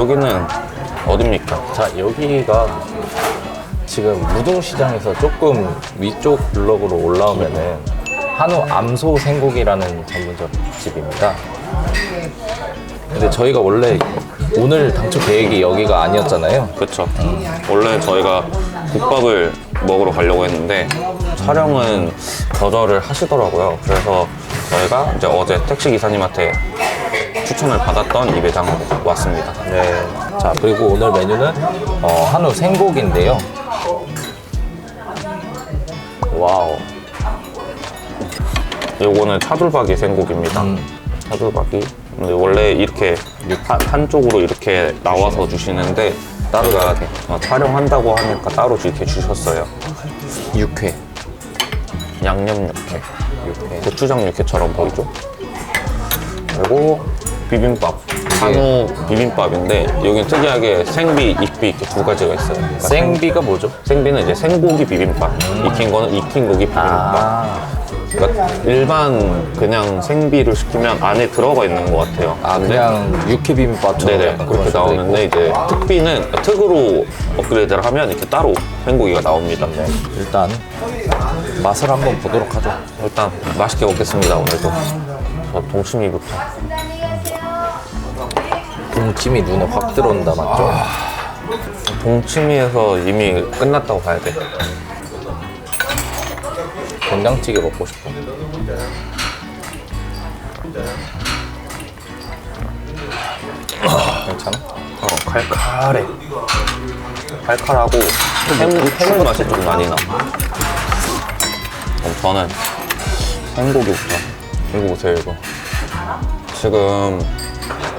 여기는 어딥니까? 자 여기가 지금 무등시장에서 조금 위쪽 블럭으로 올라오면은 한우 암소 생고기라는 전문점 집입니다. 근데 저희가 원래 오늘 당초 계획이 여기가 아니었잖아요. 그쵸. 원래 저희가 국밥을 먹으러 가려고 했는데 촬영은 거절을 하시더라고요. 그래서 저희가 이제 어제 택시 기사님한테 추천을 받았던 이 매장으로 왔습니다. 네. 자 그리고 오늘 메뉴는 어, 한우 생고기인데요. 와우. 요거는 차돌박이 생고기입니다. 차돌박이. 근데 원래 이렇게 한, 한쪽으로 이렇게 나와서 주시는데 따로가 어, 촬영한다고 하니까 따로 이렇게 주셨어요. 육회. 양념 육회. 육회. 고추장 육회처럼 보이죠? 그리고 비빔밥. 한우 비빔밥인데 여긴 특이하게 생비, 익비 이렇게 두 가지가 있어요. 그러니까 생비가 뭐죠? 생비는 이제 생고기 비빔밥. 익힌 거는 익힌 고기 비빔밥. 아, 그러니까 일반 그냥 생비를 시키면 안에 들어가 있는 것 같아요. 아 근데 그냥 육회 비빔밥처럼 네네 약간 그렇게 나오는데 이제 특비는 특으로 업그레이드를 하면 이렇게 따로 생고기가 나옵니다. 있고. 네, 일단 맛을 한번 보도록 하죠. 일단 맛있게 먹겠습니다 오늘도. 저 동치미부터. 동찜이 눈에 확 들어온다 맞죠? 동치미에서 이미 끝났다고 봐야 돼. 된장찌개 먹고 싶어. 괜찮아? 어 칼칼해. 칼칼하고 해물, 해물 맛이 좀 많이 나. 그럼 저는 생고기부터. 이거 보세요 이거. 지금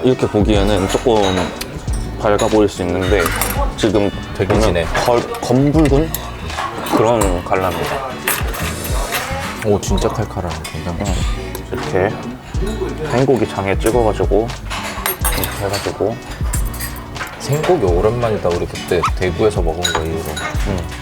이렇게 보기에는 조금 밝아 보일 수 있는데 지금 되게 진해. 걸, 검붉은 그런 갈라입니다. 오 진짜 칼칼하네 된장찌개. 이렇게 생고기 장에 찍어가지고 이렇게 해가지고 생고기 오랜만이다. 우리 그때 대구에서 먹은 거 이후로. 이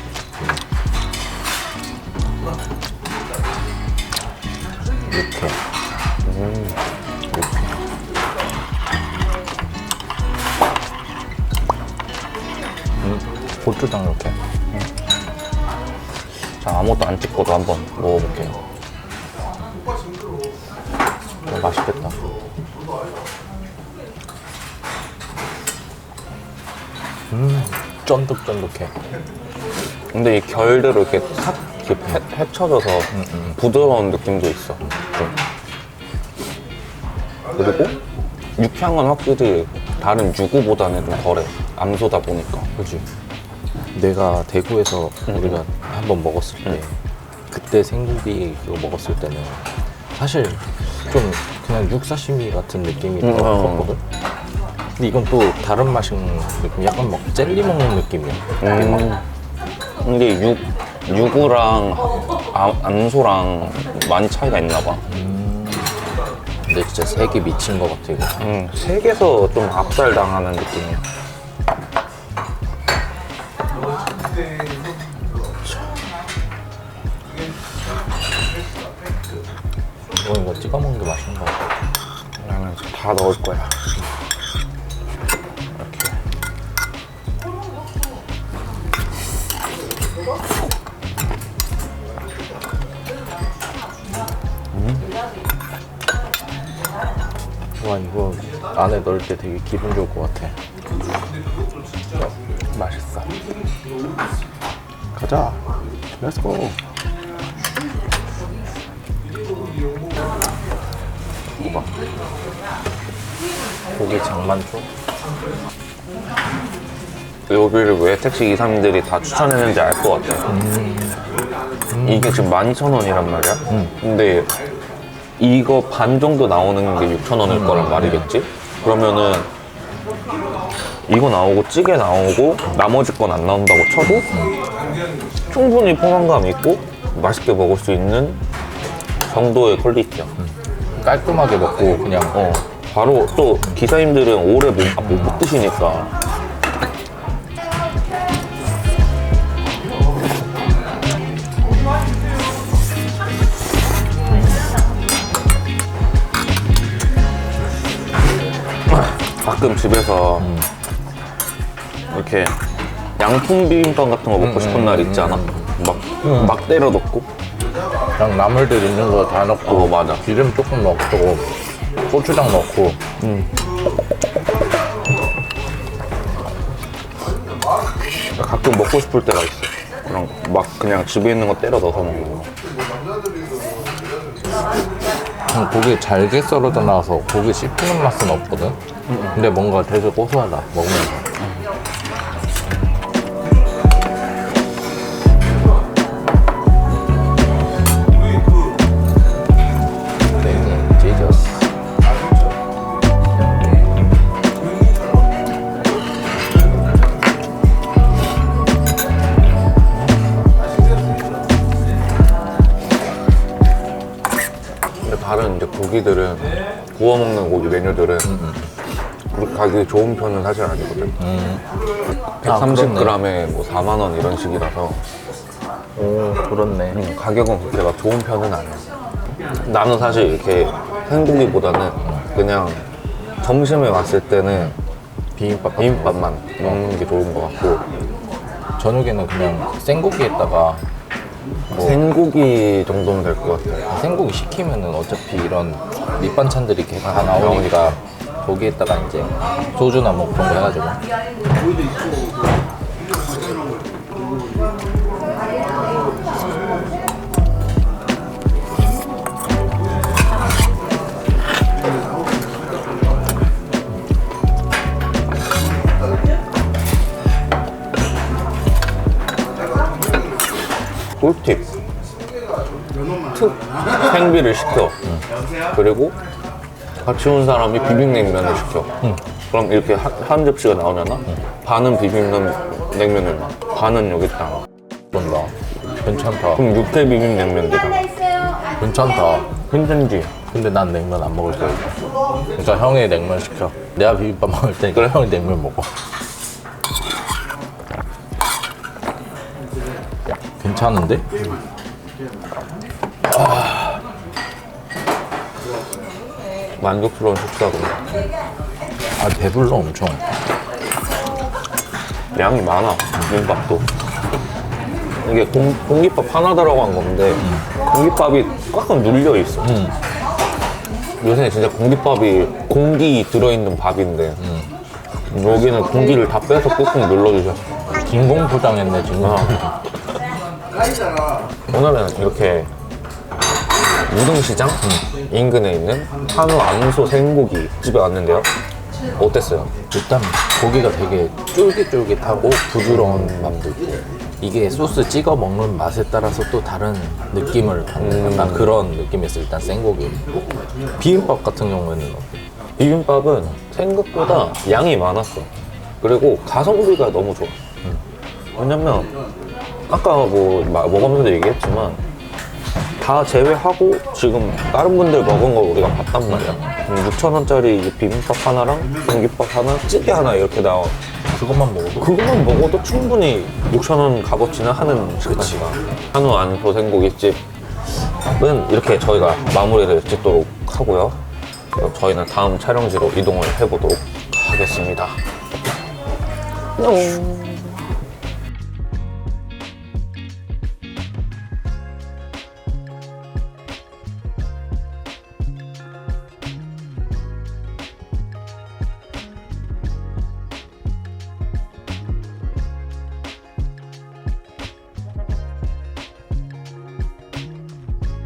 찍고도 한번 먹어볼게요. 어, 맛있겠다. 음, 쫀득쫀득해. 근데 이 결대로 이렇게 탁 이렇게 헤, 헤쳐져서 부드러운 느낌도 있어. 좀. 그리고 육향은 확실히 다른 유구보다는 좀 덜해. 암소다 보니까. 그지? 내가 대구에서 우리가 한 번 먹었을 때 그때 생고기 그거 먹었을 때는 사실 좀 그냥 육사시미 같은 느낌이 음, 더 어. 컸거든? 근데 이건 또 다른 맛인 느낌 약간 막 젤리 먹는 느낌이야 음. 근데 육, 유구랑 아, 암소랑 많이 차이가 있나 봐. 근데 진짜 색이 미친 것 같아 이거 음, 색에서 좀 압살당하는 느낌이야. 이거 이거 찍어 먹는 게 맛있는 것 같아 나는 다 넣을 거야. 이렇게. 와 이거 안에 넣을 때 되게 기분 좋을 것 같아 맛있어. 가자 렛츠 봐 고기 장만초 여기를 왜 택시 기사님들이 다 추천했는지 알 것 같아. 이게 지금 12,000원이란 말이야. 근데 이거 반 정도 나오는 게 6,000원일 거란 말이겠지? 그러면은 이거 나오고 찌개 나오고 나머지 건 안 나온다고 쳐도 충분히 포만감 있고 맛있게 먹을 수 있는 정도의 퀄리티야. 깔끔하게 먹고 그냥 어, 바로 또 기사님들은 오래 못, 아, 못 드시니까. 가끔 집에서 이렇게 양품 비빔밥 같은 거 먹고 싶은 날 있지 않아? 막, 막 때려 넣고. 그냥 나물들 있는 거 다 넣고 어, 맞아. 기름 조금 넣고 고추장 넣고 가끔 먹고 싶을 때가 있어. 그냥 막 그냥 집에 있는 거 때려 넣어서 먹는 거. 그냥 고기 잘게 썰어져 나와서 고기 씹히는 맛은 없거든 근데 뭔가 되게 고소하다 먹으면서 다른 이제 고기들은 구워 먹는 고기 메뉴들은 그렇게 가격이 좋은 편은 사실 아니거든. 아, 130g에 뭐 4만 원 이런 식이라서 오 그렇네 음, 가격은 그렇게 막 좋은 편은 아니야. 나는 사실 이렇게 생고기보다는 그냥 점심에 왔을 때는 비빔밥 같은 비빔밥만 먹는 게 좋은 것 같고 거. 저녁에는 그냥 생고기에다가 뭐 생고기 정도면 될 것 같아. 생고기 시키면은 어차피 이런 밑반찬들이 이렇게 다 나오니까 거기에다가 이제 소주나 뭐 그런 거 해가지고 꿀팁. 특 생비를 시켜. 그리고 같이 온 사람이 비빔냉면을 시켜. 그럼 이렇게 한, 한 접시가 나오잖아? 반은 비빔냉면을 놔. 반은 여기다 놔. 그런다 괜찮다 그럼 육회 비빔냉면 되잖아. 괜찮다 괜찮지? 근데 난 냉면 안 먹을 거야 그러니까 형이 냉면 시켜 내가 비빔밥 먹을 테니까 형이 냉면 먹어 괜찮은데? 만족스러운 식사고. 아 배불러 엄청 양이 많아. 비빔밥도. 이게 공, 공깃밥 하나 들어간 건데 공깃밥이 꽉꽉 눌려 있어. 요새 진짜 공깃밥이 공기 들어있는 밥인데 여기는 공기를 다 빼서 꾹꾹 눌러주셨어. 진공 포장했네 진공 아. 오늘은 이렇게 무등시장 인근에 있는 한우 암소 생고기 집에 왔는데요. 어땠어요? 일단 고기가 되게 쫄깃쫄깃하고 부드러운 맛도 있고 이게 소스 찍어 먹는 맛에 따라서 또 다른 느낌을 받는 약간 그런 느낌이었어 일단 생고기 비빔밥 같은 경우에는 어때? 비빔밥은 생각보다 양이 많았어. 그리고 가성비가 너무 좋아. 왜냐면 아까 뭐 마- 먹으면서도 얘기했지만 다 제외하고 지금 다른 분들 먹은 거 우리가 봤단 말이야. 6천 원짜리 비빔밥 하나랑 공깃밥 하나, 찌개 하나 이렇게 나와. 그것만 먹어도 그것만 먹어도 충분히 6천 원 값어치는 하는 식단이가 한우 안소 생고기집은 이렇게 저희가 마무리를 짓도록 하고요. 저희는 다음 촬영지로 이동을 해보도록 하겠습니다. 안녕.